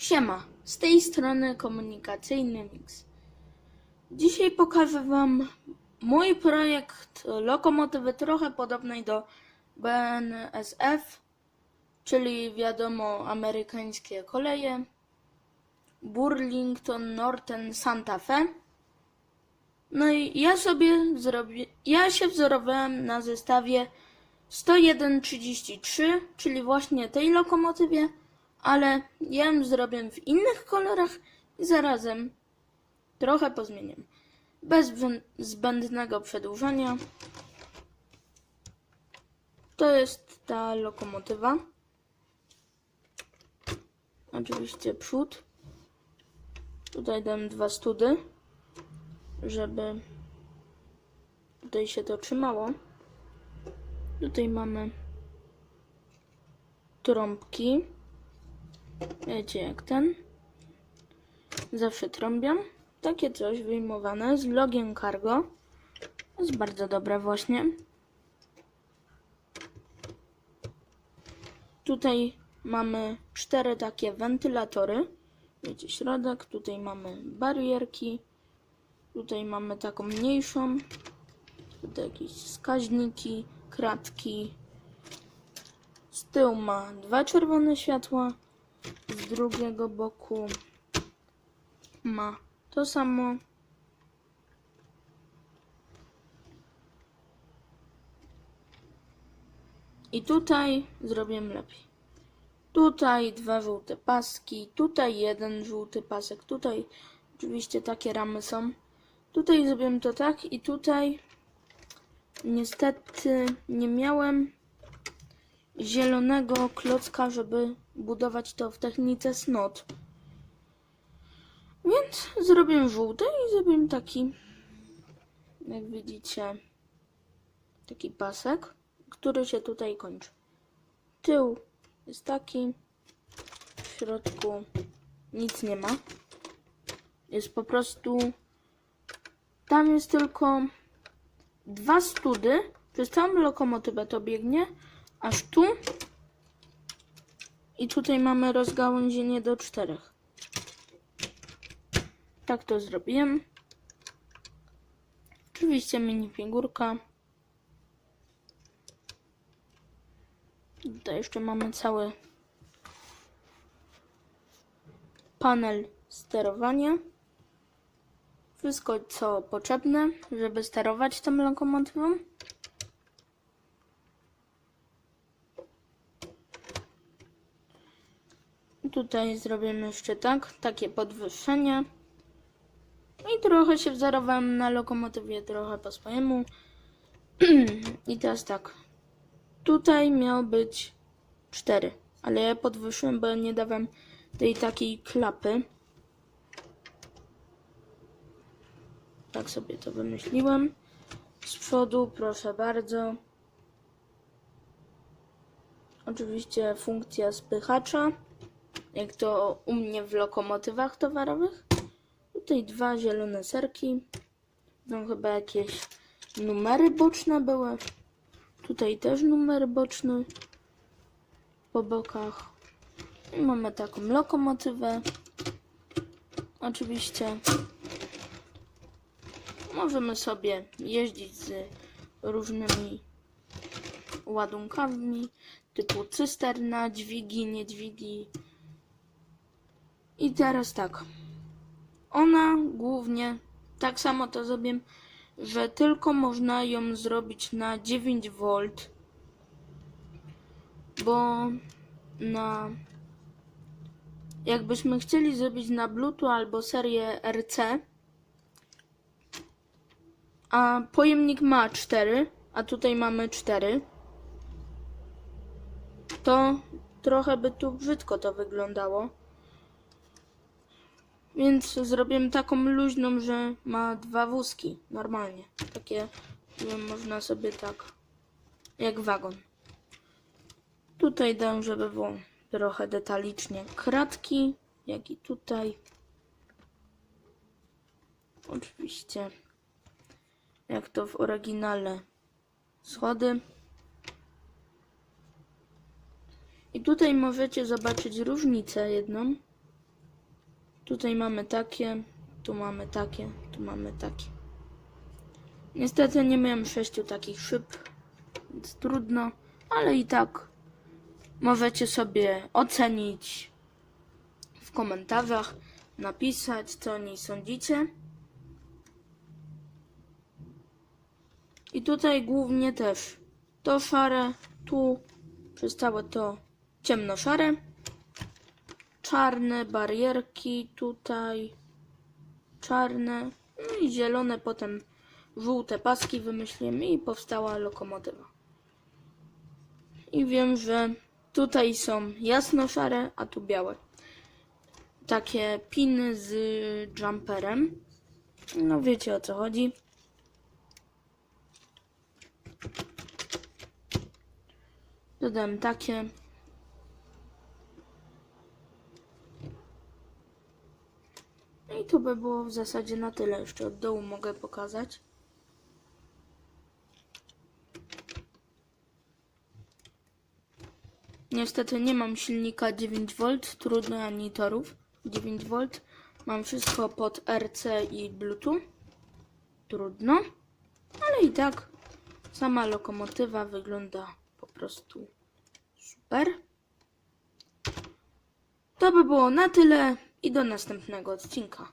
Siema, z tej strony komunikacyjny Mix. Dzisiaj pokażę Wam mój projekt lokomotywy trochę podobnej do BNSF, czyli wiadomo amerykańskie koleje, Burlington Northern Santa Fe. No i ja sobie zrobię, ja się wzorowałem na zestawie 101.33, czyli właśnie tej lokomotywie, ale ja ją zrobię w innych kolorach i zarazem trochę pozmieniam. Bez zbędnego przedłużania. To jest ta lokomotywa. Oczywiście przód. Tutaj dam dwa study, żeby tutaj się to trzymało. Tutaj mamy trąbki. Wiecie jak ten. Zawsze trąbią. Takie coś wyjmowane z logiem cargo. Jest bardzo dobre właśnie. Tutaj mamy cztery takie wentylatory. Wiecie, środek. Tutaj mamy barierki. Tutaj mamy taką mniejszą. Tutaj jakieś wskaźniki, kratki. Z tyłu ma dwa czerwone światła. Drugiego boku ma to samo. I tutaj zrobię lepiej. Tutaj dwa żółte paski, tutaj jeden żółty pasek, tutaj oczywiście takie ramy są. Tutaj zrobiłem to tak i tutaj niestety nie miałem zielonego klocka, żeby budować to w technice snot. Więc zrobię żółty i zrobię taki, jak widzicie, taki pasek, który się tutaj kończy. Tył jest taki, w środku nic nie ma. Jest po prostu, tam jest tylko dwa study, przez całą lokomotywę to biegnie, aż tu i tutaj mamy rozgałęzienie do czterech. Tak to zrobiłem. Oczywiście minifigurka. Tutaj jeszcze mamy cały panel sterowania. Wszystko co potrzebne, żeby sterować tą lokomotywą. Tutaj zrobimy jeszcze tak, takie podwyższenie. I trochę się wzorowałem na lokomotywie, trochę po swojemu. I teraz tak. Tutaj miał być 4, ale ja podwyższyłem, bo nie dałem tej takiej klapy. Tak sobie to wymyśliłem. Z przodu, proszę bardzo. Oczywiście funkcja spychacza, jak to u mnie w lokomotywach towarowych. Tutaj dwa zielone serki. Tam chyba jakieś numery boczne były. Tutaj też numer boczny po bokach. I mamy taką lokomotywę. Oczywiście możemy sobie jeździć z różnymi ładunkami typu cysterna, dźwigi, niedźwigi. I teraz tak. Ona głównie tak samo to zrobię, że tylko można ją zrobić na 9V, bo na jakbyśmy chcieli zrobić na Bluetooth albo serię RC, a pojemnik ma 4, a tutaj mamy 4, to trochę by tu brzydko to wyglądało. Więc zrobiłem taką luźną, że ma dwa wózki. Normalnie. Takie, że można sobie tak. Jak wagon. Tutaj dam, żeby było trochę detalicznie kratki. Jak i tutaj. Oczywiście. Jak to w oryginale. Schody. I tutaj możecie zobaczyć różnicę jedną. Tutaj mamy takie, tu mamy takie, tu mamy takie. Niestety nie miałem sześciu takich szyb, więc trudno, ale i tak możecie sobie ocenić w komentarzach, napisać, co o niej sądzicie. I tutaj głównie też to szare, tu przez całe to ciemno-szare, czarne barierki tutaj, czarne, no i zielone, potem żółte paski wymyśliłem i powstała lokomotywa. I wiem, że tutaj są jasno-szare, a tu białe. Takie piny z jumperem. No wiecie o co chodzi. Dodałem takie. No i to by było w zasadzie na tyle. Jeszcze od dołu mogę pokazać. Niestety nie mam silnika 9V, trudno ani torów 9V. Mam wszystko pod RC i Bluetooth. Trudno, ale i tak sama lokomotywa wygląda po prostu super. To by było na tyle i do następnego odcinka.